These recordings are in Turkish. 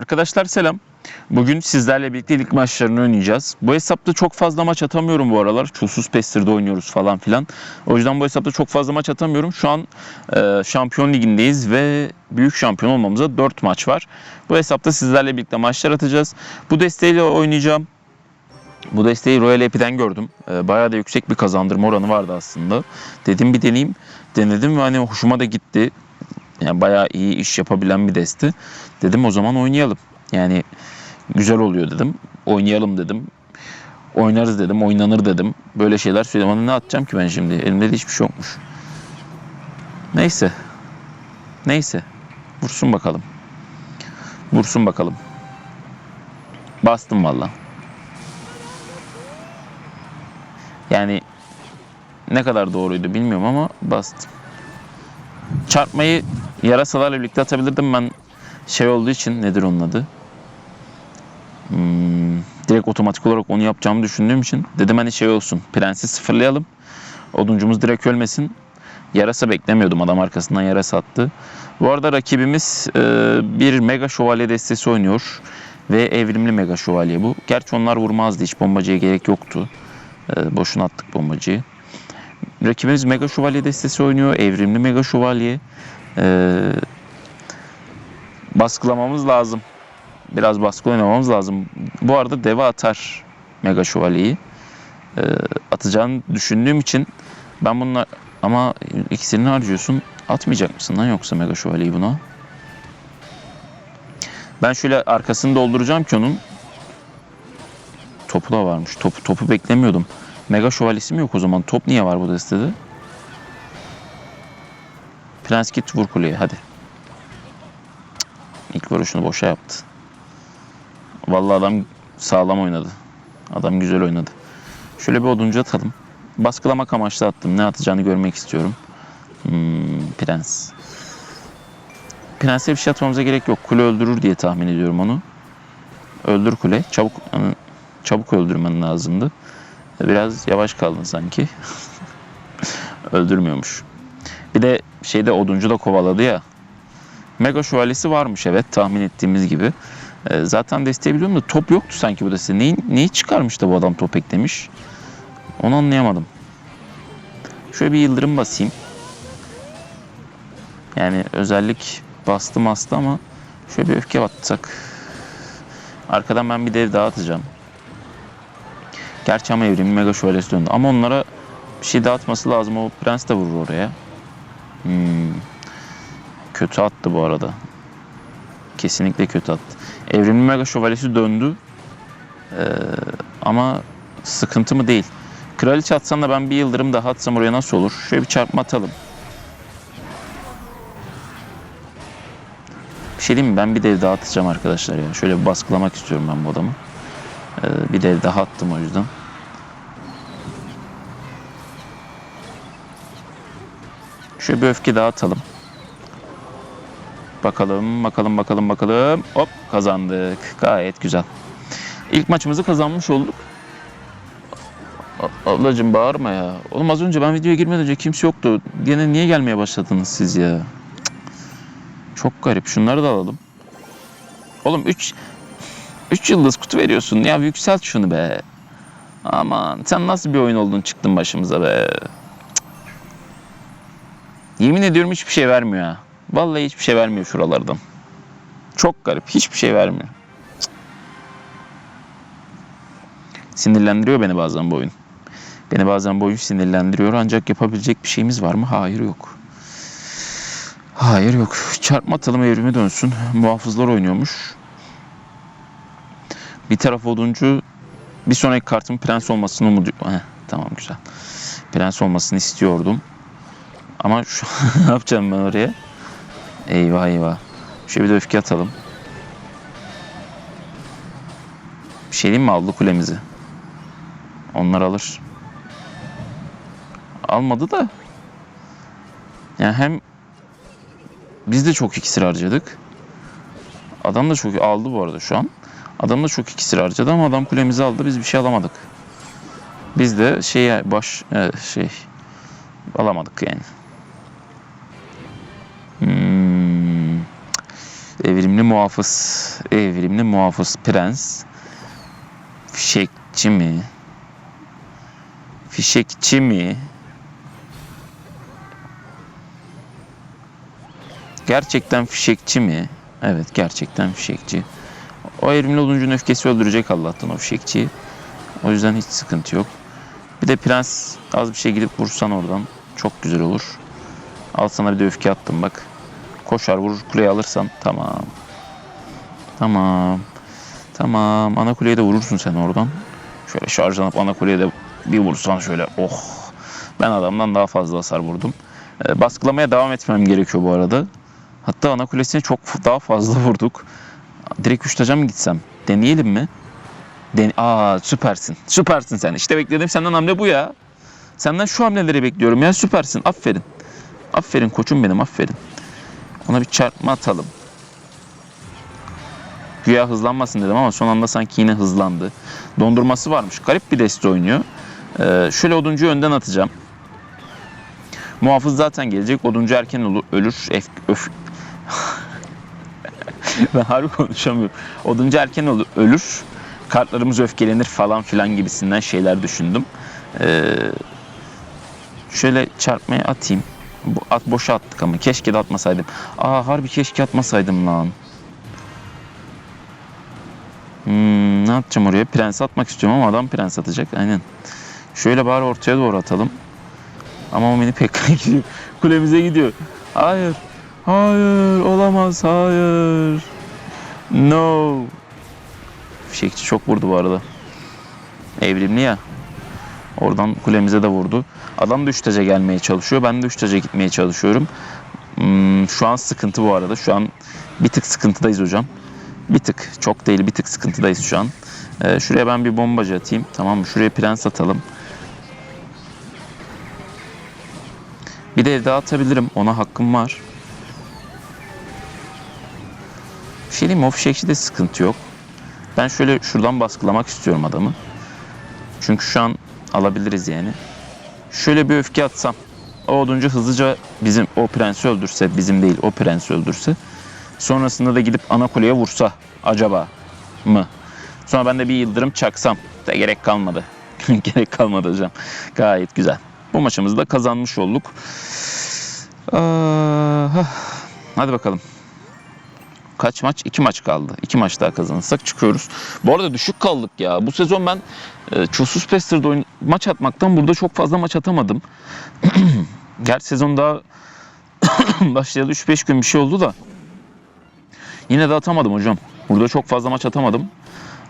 Arkadaşlar selam. Bugün sizlerle birlikte lig maçlarını oynayacağız. Bu hesapta çok fazla maç atamıyorum bu aralar. Çulsuz Pestir'de oynuyoruz falan filan. O yüzden bu hesapta çok fazla maç atamıyorum. Şu an e, Şampiyon Ligi'ndeyiz ve büyük şampiyon olmamıza 4 maç var. Bu hesapta sizlerle birlikte maçlar atacağız. Bu desteğiyle oynayacağım. Bu desteği Royal Epi'den gördüm. E, bayağı da yüksek bir kazandırma oranı vardı aslında. Dedim bir deneyeyim. Denedim ve hani hoşuma da gitti. Yani bayağı iyi iş yapabilen bir deste. Dedim o zaman oynayalım. Yani güzel oluyor dedim. Oynayalım dedim. Oynarız dedim, oynanır dedim. Böyle şeyler söyledim. Ama ne atacağım ki ben şimdi? Elimde de hiçbir şey yokmuş. Neyse. Neyse. Vursun bakalım. Vursun bakalım. Bastım valla. Yani ne kadar doğruydu bilmiyorum ama bastım. Çarpmayı yarasalarla birlikte atabilirdim ben şey olduğu için nedir onun adı? Hmm, direkt otomatik olarak onu yapacağımı düşündüğüm için dedim hani şey olsun prensi sıfırlayalım. Oduncumuz direkt ölmesin. Yarasa beklemiyordum adam arkasından yarasa attı. Bu arada rakibimiz e, bir mega şövalye destesi oynuyor. Ve evrimli mega şövalye bu. Gerçi onlar vurmazdı hiç bombacıya gerek yoktu. E, boşuna attık bombacıyı. Rakibimiz mega şövalye destesi oynuyor. Evrimli mega şövalye. E, baskılamamız lazım. Biraz baskı oynamamız lazım. Bu arada deve atar Mega Şövalye'yi. Ee, atacağını düşündüğüm için ben bununla ama iksirini harcıyorsun. Atmayacak mısın lan yoksa Mega Şövalye'yi buna? Ben şöyle arkasını dolduracağım ki onun. Topu da varmış. Topu, topu beklemiyordum. Mega Şövalyesi mi yok o zaman? Top niye var bu destede? Prens git vur kuleye hadi. İlk vuruşunu boşa yaptı. Vallahi adam sağlam oynadı. Adam güzel oynadı. Şöyle bir oduncu atalım. Baskılamak amaçlı attım. Ne atacağını görmek istiyorum. Hmm, prens. Prense bir şey atmamıza gerek yok. Kule öldürür diye tahmin ediyorum onu. Öldür kule. Çabuk çabuk öldürmen lazımdı. Biraz yavaş kaldın sanki. Öldürmüyormuş. Bir de şeyde oduncu da kovaladı ya. Mega şövalyesi varmış evet tahmin ettiğimiz gibi. Ee, zaten desteği biliyorum da top yoktu sanki bu deste. Neyi, neyi çıkarmış da bu adam top eklemiş? Onu anlayamadım. Şöyle bir yıldırım basayım. Yani özellik bastım bastı ama şöyle bir öfke atsak. Arkadan ben bir dev daha atacağım. Gerçi ama evrimi mega şövalyesi döndü. Ama onlara bir şey dağıtması lazım. O prens de vurur oraya. Hmm. Kötü attı bu arada. Kesinlikle kötü attı. Evrimli Mega Şövalyesi döndü. Ee, ama sıkıntı mı değil. Kraliçe atsan da ben bir yıldırım daha atsam oraya nasıl olur? Şöyle bir çarpma atalım. Bir şey diyeyim mi? Ben bir dev daha atacağım arkadaşlar ya. Şöyle bir baskılamak istiyorum ben bu adamı. Ee, bir dev daha attım o yüzden. Şöyle bir öfke daha atalım. Bakalım, bakalım, bakalım, bakalım. Hop kazandık. Gayet güzel. İlk maçımızı kazanmış olduk. Ablacım bağırma ya. Oğlum az önce ben videoya girmeden önce kimse yoktu. Gene niye gelmeye başladınız siz ya? Cık. Çok garip. Şunları da alalım. Oğlum 3 3 yıldız kutu veriyorsun. Ya yükselt şunu be. Aman sen nasıl bir oyun oldun çıktın başımıza be. Yemin ediyorum hiçbir şey vermiyor ha. Vallahi hiçbir şey vermiyor şuralardan. Çok garip. Hiçbir şey vermiyor. Sinirlendiriyor beni bazen bu oyun. Beni bazen bu oyun sinirlendiriyor ancak yapabilecek bir şeyimiz var mı? Hayır yok. Hayır yok. Çarpma atalım evrime dönsün. Muhafızlar oynuyormuş. Bir taraf oduncu bir sonraki kartın prens olmasını umut Heh, tamam güzel. Prens olmasını istiyordum. Ama şu ne yapacağım ben oraya? Eyvah eyvah. Şöyle bir de öfke atalım. Bir şey diyeyim mi aldı kulemizi? Onlar alır. Almadı da. Yani hem biz de çok iksir harcadık. Adam da çok aldı bu arada şu an. Adam da çok iksir harcadı ama adam kulemizi aldı biz bir şey alamadık. Biz de şey baş e, şey alamadık yani. Hmm. Evrimli muhafız. Evrimli muhafız prens. Fişekçi mi? Fişekçi mi? Gerçekten fişekçi mi? Evet gerçekten fişekçi. O evrimli oluncunun öfkesi öldürecek Allah'tan o fişekçiyi. O yüzden hiç sıkıntı yok. Bir de prens az bir şey gidip vursan oradan çok güzel olur. Al sana bir de öfke attım bak. Koşar vurur kuleyi alırsan tamam. Tamam. Tamam. Ana kuleye de vurursun sen oradan. Şöyle şarjlanıp ana kuleye de bir vursan şöyle oh. Ben adamdan daha fazla hasar vurdum. Ee, baskılamaya devam etmem gerekiyor bu arada. Hatta ana kulesine çok daha fazla vurduk. Direkt uçtaca mı gitsem? Deneyelim mi? Den Aa süpersin. Süpersin sen. İşte beklediğim senden hamle bu ya. Senden şu hamleleri bekliyorum ya süpersin. Aferin. Aferin koçum benim aferin. Ona bir çarpma atalım. Güya hızlanmasın dedim ama son anda sanki yine hızlandı. Dondurması varmış. Garip bir deste oynuyor. Ee, şöyle oduncuyu önden atacağım. Muhafız zaten gelecek. Oduncu erken olur, ölür. Ef, öf. ben harbi konuşamıyorum. Oduncu erken olur, ölür. Kartlarımız öfkelenir falan filan gibisinden şeyler düşündüm. Ee, şöyle çarpmaya atayım. Bu, at, boşa attık ama keşke de atmasaydım. Aa harbi keşke atmasaydım lan. Hmm, ne atacağım oraya? Prens atmak istiyorum ama adam prens atacak. Aynen. Şöyle bari ortaya doğru atalım. Ama o mini pek gidiyor. Kulemize gidiyor. Hayır. Hayır. Olamaz. Hayır. No. Fişekçi çok vurdu bu arada. Evrimli ya. Oradan kulemize de vurdu. Adam da üçtaca gelmeye çalışıyor. Ben de üçtaca gitmeye çalışıyorum. Hmm, şu an sıkıntı bu arada. Şu an bir tık sıkıntıdayız hocam. Bir tık. Çok değil bir tık sıkıntıdayız şu an. Ee, şuraya ben bir bombacı atayım. Tamam mı? Şuraya prens atalım. Bir de ev daha atabilirim. Ona hakkım var. Bir şey diyeyim mi? O fişekçide sıkıntı yok. Ben şöyle şuradan baskılamak istiyorum adamı. Çünkü şu an alabiliriz yani. Şöyle bir öfke atsam. O oduncu hızlıca bizim o prensi öldürse, bizim değil o prensi öldürse. Sonrasında da gidip ana kuleye vursa acaba mı? Sonra ben de bir yıldırım çaksam da gerek kalmadı. gerek kalmadı hocam. Gayet güzel. Bu maçımızı da kazanmış olduk. Ah, Hadi bakalım. Kaç maç? İki maç kaldı. İki maç daha kazanırsak çıkıyoruz. Bu arada düşük kaldık ya. Bu sezon ben e, Çulsuz Pester'da maç atmaktan burada çok fazla maç atamadım. Gerçi sezon daha başlayalı 3-5 gün bir şey oldu da. Yine de atamadım hocam. Burada çok fazla maç atamadım.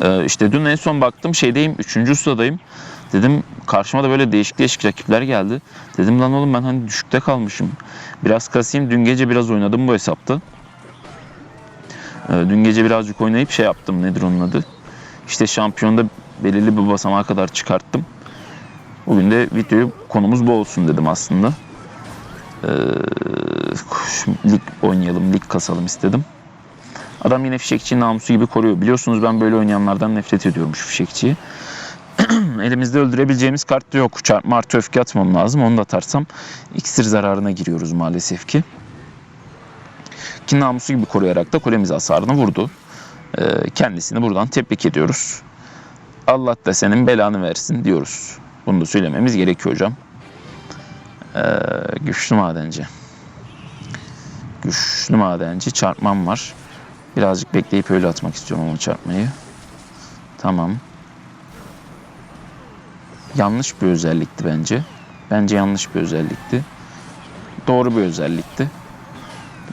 Ee, işte dün en son baktım şeydeyim, 3. sıradayım. Dedim karşıma da böyle değişik değişik rakipler geldi. Dedim lan oğlum ben hani düşükte kalmışım. Biraz kasayım. Dün gece biraz oynadım bu hesapta. Ee, dün gece birazcık oynayıp şey yaptım. Nedir onun adı? İşte şampiyonda belirli bir basamağa kadar çıkarttım. Bugün de videoyu konumuz bu olsun dedim aslında. Ee, lig oynayalım, lig kasalım istedim. Adam yine fişekçinin namusu gibi koruyor. Biliyorsunuz ben böyle oynayanlardan nefret ediyorum şu fişekçiyi. Elimizde öldürebileceğimiz kart da yok. Çarpma artı öfke atmam lazım. Onu da atarsam iksir zararına giriyoruz maalesef ki. Ki namusu gibi koruyarak da kulemize hasarını vurdu. Ee, kendisini buradan tebrik ediyoruz. Allah da senin belanı versin diyoruz. Bunu da söylememiz gerekiyor hocam. Ee, güçlü madenci. Güçlü madenci çarpmam var. Birazcık bekleyip öyle atmak istiyorum onu çarpmayı. Tamam. Yanlış bir özellikti bence. Bence yanlış bir özellikti. Doğru bir özellikti.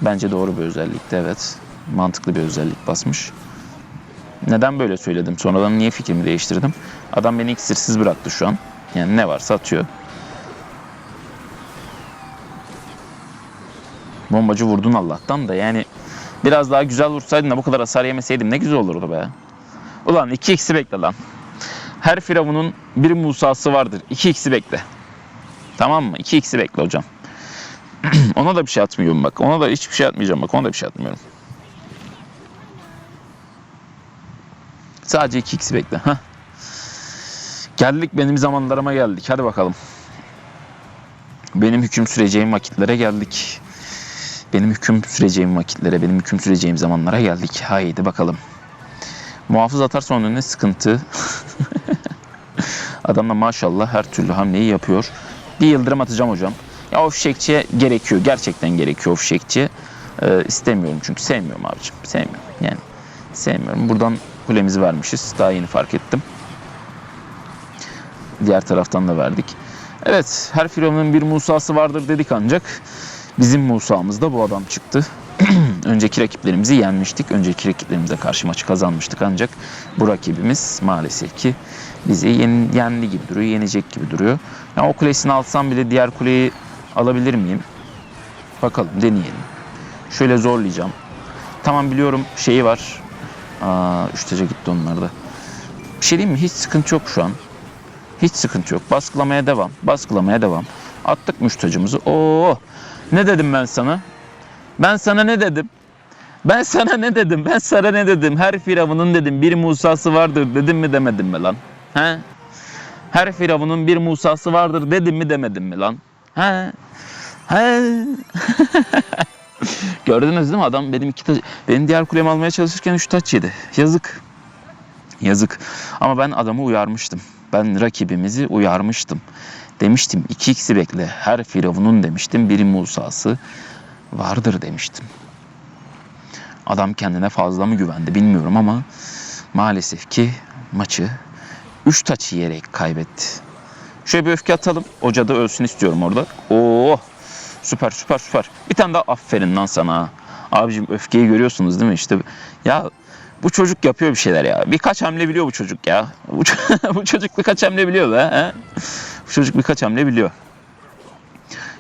Bence doğru bir özellikti evet. Mantıklı bir özellik basmış. Neden böyle söyledim? Sonradan niye fikrimi değiştirdim? Adam beni iksirsiz bıraktı şu an. Yani ne varsa atıyor. Bombacı vurdun Allah'tan da yani biraz daha güzel vursaydın da bu kadar hasar yemeseydim ne güzel olurdu be. Ulan 2x'i bekle lan. Her firavunun bir Musa'sı vardır. 2x'i bekle. Tamam mı? 2x'i bekle hocam. ona da bir şey atmıyorum bak. Ona da hiçbir şey atmayacağım bak. Ona da bir şey atmıyorum. Sadece 2x'i bekle. Heh. Geldik benim zamanlarıma geldik. Hadi bakalım. Benim hüküm süreceğim vakitlere geldik. benim hüküm süreceğim vakitlere, benim hüküm süreceğim zamanlara geldik. Haydi bakalım. Muhafız atarsa onun önüne sıkıntı. Adam da maşallah her türlü hamleyi yapıyor. Bir yıldırım atacağım hocam. Ya o gerekiyor. Gerçekten gerekiyor o. Ee, istemiyorum çünkü sevmiyorum abicim. Sevmiyorum yani. Sevmiyorum. Buradan kulemizi vermişiz. Daha yeni fark ettim. Diğer taraftan da verdik. Evet her firavunun bir Musa'sı vardır dedik ancak bizim Musa'mız da bu adam çıktı. Önceki rakiplerimizi yenmiştik. Önceki rakiplerimize karşı maçı kazanmıştık ancak bu rakibimiz maalesef ki bizi yen, yendi gibi duruyor, yenecek gibi duruyor. Yani o kulesini alsam bile diğer kuleyi alabilir miyim? Bakalım deneyelim. Şöyle zorlayacağım. Tamam biliyorum şeyi var. Aa, üç taca gitti onlar da. Bir şey diyeyim mi? Hiç sıkıntı yok şu an. Hiç sıkıntı yok. Baskılamaya devam. Baskılamaya devam. Attık müştacımızı. Oo! Ne dedim ben sana? Ben sana ne dedim? Ben sana ne dedim? Ben sana ne dedim? Her firavunun dedim bir Musa'sı vardır dedim mi demedim mi lan? He? Her firavunun bir Musa'sı vardır dedim mi demedim mi lan? He? He? Gördünüz değil mi? Adam benim iki taç, benim diğer kulemi almaya çalışırken üç taç yedi. Yazık. Yazık. Ama ben adamı uyarmıştım. Ben rakibimizi uyarmıştım. Demiştim 2x'i bekle. Her firavunun demiştim bir Musa'sı vardır demiştim. Adam kendine fazla mı güvendi bilmiyorum ama maalesef ki maçı 3 taç yiyerek kaybetti. Şöyle bir öfke atalım. Hoca da ölsün istiyorum orada. Oo! Süper süper süper. Bir tane daha aferin lan sana. Abicim öfkeyi görüyorsunuz değil mi? İşte ya bu çocuk yapıyor bir şeyler ya. Birkaç hamle biliyor bu çocuk ya. Bu, bu çocuk birkaç hamle biliyor be. He? Bu çocuk birkaç hamle biliyor.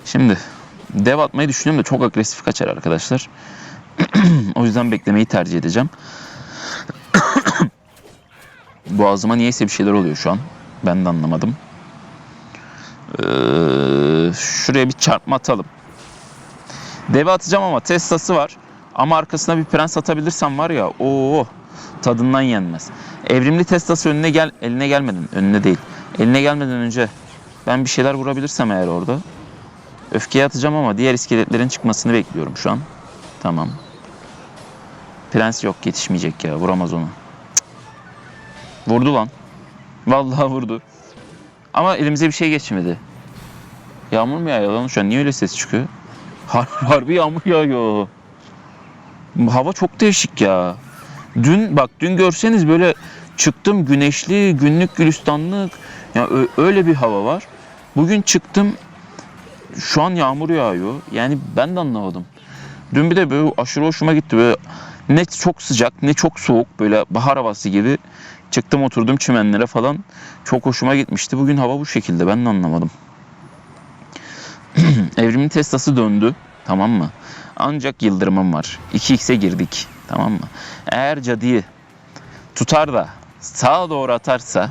Şimdi dev atmayı düşünüyorum da çok agresif kaçar arkadaşlar. o yüzden beklemeyi tercih edeceğim. Boğazıma niyeyse bir şeyler oluyor şu an. Ben de anlamadım. Ee, şuraya bir çarpma atalım. Deve atacağım ama testası var. Ama arkasına bir prens atabilirsem var ya o tadından yenmez. Evrimli testası önüne gel eline gelmeden önüne değil. Eline gelmeden önce ben bir şeyler vurabilirsem eğer orada. Öfkeye atacağım ama diğer iskeletlerin çıkmasını bekliyorum şu an. Tamam. Prens yok yetişmeyecek ya vuramaz onu. Cık. Vurdu lan. Vallahi vurdu. Ama elimize bir şey geçmedi. Yağmur mu yağıyor lan şu an? Niye öyle ses çıkıyor? Har harbi yağmur yağıyor. Hava çok değişik ya. Dün bak dün görseniz böyle çıktım güneşli, günlük gülistanlık. Ya ö- öyle bir hava var. Bugün çıktım şu an yağmur yağıyor. Yani ben de anlamadım. Dün bir de böyle aşırı hoşuma gitti. Böyle ne çok sıcak ne çok soğuk böyle bahar havası gibi. Çıktım oturdum çimenlere falan. Çok hoşuma gitmişti. Bugün hava bu şekilde. Ben de anlamadım. Evrimin testası döndü. Tamam mı? Ancak yıldırımım var. 2x'e girdik. Tamam mı? Eğer cadıyı tutar da sağa doğru atarsa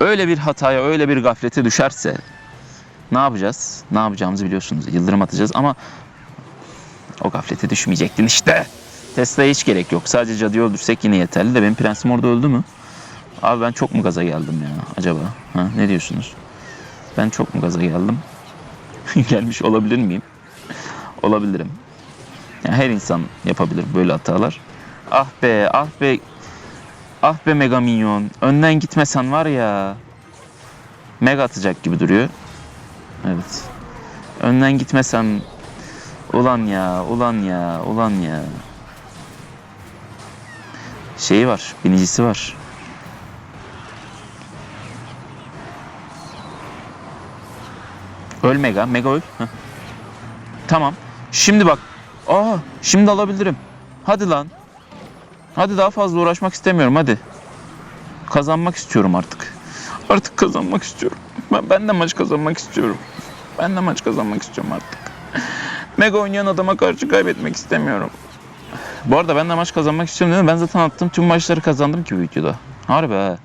öyle bir hataya, öyle bir gaflete düşerse ne yapacağız? Ne yapacağımızı biliyorsunuz. Yıldırım atacağız ama o gaflete düşmeyecektin işte. Tesla'ya hiç gerek yok. Sadece cadıyı öldürsek yine yeterli de benim prensim orada öldü mü? Abi ben çok mu gaza geldim ya acaba? Ha, ne diyorsunuz? Ben çok mu gaza geldim? Gelmiş olabilir miyim? Olabilirim. Yani her insan yapabilir böyle hatalar. Ah be, ah be. Ah be Mega Minyon. Önden gitmesen var ya. Mega atacak gibi duruyor. Evet. Önden gitmesen ulan ya, ulan ya, ulan ya. Şeyi var, binicisi var. Öl Mega, Mega öl. Heh. Tamam. Şimdi bak. Aa, şimdi alabilirim. Hadi lan. Hadi daha fazla uğraşmak istemiyorum hadi. Kazanmak istiyorum artık. Artık kazanmak istiyorum. Ben, ben de maç kazanmak istiyorum. Ben de maç kazanmak istiyorum artık. Mega oynayan adama karşı kaybetmek istemiyorum. Bu arada ben de maç kazanmak istiyorum değil mi? Ben zaten attığım tüm maçları kazandım ki videoda. Harbi ha.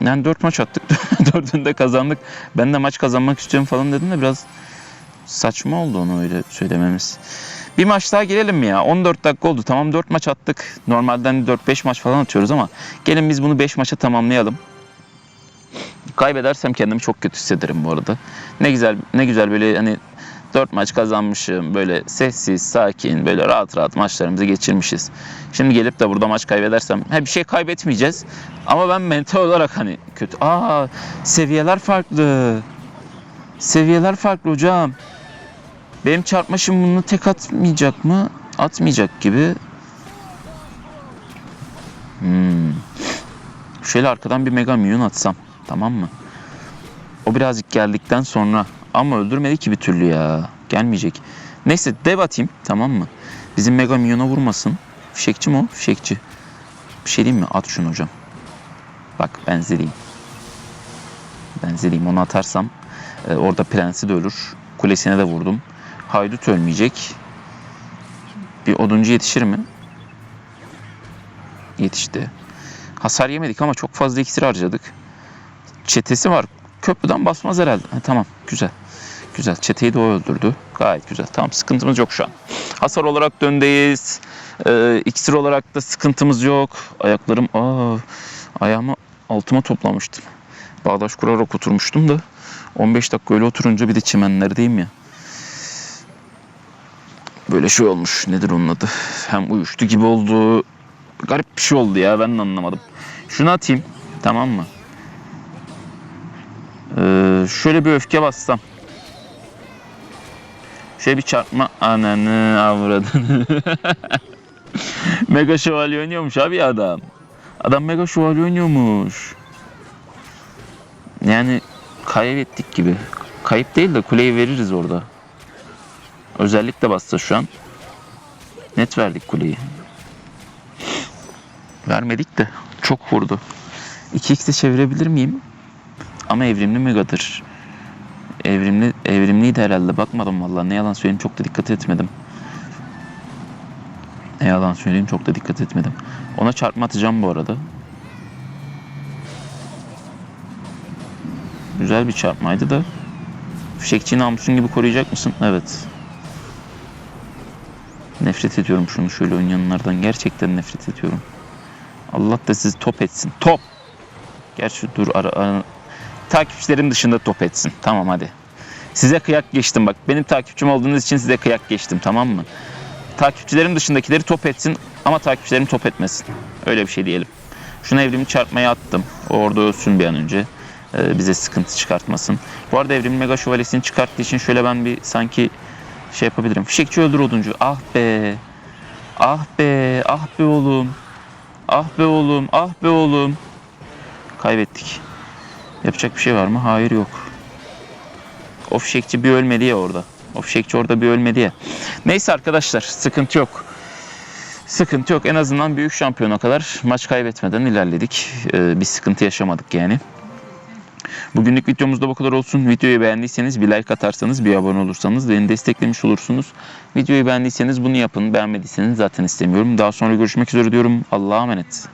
Yani 4 maç attık. Dördünde kazandık. Ben de maç kazanmak istiyorum falan dedim de biraz saçma oldu onu öyle söylememiz. Bir maç daha girelim mi ya? 14 dakika oldu. Tamam 4 maç attık. Normalden 4-5 maç falan atıyoruz ama gelin biz bunu 5 maça tamamlayalım. Kaybedersem kendimi çok kötü hissederim bu arada. Ne güzel ne güzel böyle hani 4 maç kazanmışım. Böyle sessiz, sakin, böyle rahat rahat maçlarımızı geçirmişiz. Şimdi gelip de burada maç kaybedersem, he bir şey kaybetmeyeceğiz. Ama ben mental olarak hani kötü. Aa, seviyeler farklı. Seviyeler farklı hocam. Benim çarpmaşım bunu tek atmayacak mı? Atmayacak gibi. Hmm. Şöyle arkadan bir mega minyon atsam. Tamam mı? O birazcık geldikten sonra ama öldürmedi ki bir türlü ya. Gelmeyecek. Neyse dev atayım tamam mı? Bizim mega minyona vurmasın. Fişekçi mi o? Fişekçi. Bir şey diyeyim mi? At şunu hocam. Bak benzeriyim. Benzeriyim. Onu atarsam e, orada prensi de ölür. Kulesine de vurdum. Haydut ölmeyecek. Bir oduncu yetişir mi? Yetişti. Hasar yemedik ama çok fazla iksir harcadık. Çetesi var. Köprüden basmaz herhalde. Ha, tamam güzel. Güzel. Çeteyi de o öldürdü. Gayet güzel. Tamam sıkıntımız yok şu an. Hasar olarak döndeyiz. Ee, iksir olarak da sıkıntımız yok. Ayaklarım aa, ayağımı altıma toplamıştım. Bağdaş kurarak oturmuştum da 15 dakika öyle oturunca bir de çimenlerdeyim ya. Böyle şey olmuş. Nedir onun adı? Hem uyuştu gibi oldu. Garip bir şey oldu ya. Ben de anlamadım. Şunu atayım. Tamam mı? Ee, şöyle bir öfke bassam. Şöyle bir çarpma ananı avradını. mega şövalye oynuyormuş abi adam. Adam mega şövalye oynuyormuş. Yani kaybettik gibi. Kayıp değil de kuleyi veririz orada. Özellikle bassa şu an. Net verdik kuleyi. Vermedik de çok vurdu. 2x'e çevirebilir miyim? Ama evrimli megadır. Evrimli evrimliydi herhalde. Bakmadım vallahi. Ne yalan söyleyeyim çok da dikkat etmedim. Ne yalan söyleyeyim çok da dikkat etmedim. Ona çarpma atacağım bu arada. Güzel bir çarpmaydı da. Fişekçi namusun gibi koruyacak mısın? Evet. Nefret ediyorum şunu şöyle oynayanlardan. Gerçekten nefret ediyorum. Allah da sizi top etsin. Top! Gerçi dur ara, ara- takipçilerim dışında top etsin. Tamam hadi. Size kıyak geçtim bak. Benim takipçim olduğunuz için size kıyak geçtim tamam mı? Takipçilerim dışındakileri top etsin ama takipçilerim top etmesin. Öyle bir şey diyelim. Şuna evrimi çarpmaya attım. Orada ölsün bir an önce. Ee, bize sıkıntı çıkartmasın. Bu arada evrim mega şövalyesini çıkarttığı için şöyle ben bir sanki şey yapabilirim. Fişekçi öldür oduncu. Ah be. Ah be. Ah be oğlum. Ah be oğlum. Ah be oğlum. Kaybettik. Yapacak bir şey var mı? Hayır yok. O fişekçi bir ölmedi ya orada. O fişekçi orada bir ölmedi ya. Neyse arkadaşlar sıkıntı yok. Sıkıntı yok. En azından büyük şampiyona kadar maç kaybetmeden ilerledik. Ee, bir sıkıntı yaşamadık yani. Bugünlük videomuz da bu kadar olsun. Videoyu beğendiyseniz bir like atarsanız, bir abone olursanız beni desteklemiş olursunuz. Videoyu beğendiyseniz bunu yapın. Beğenmediyseniz zaten istemiyorum. Daha sonra görüşmek üzere diyorum. Allah'a emanet.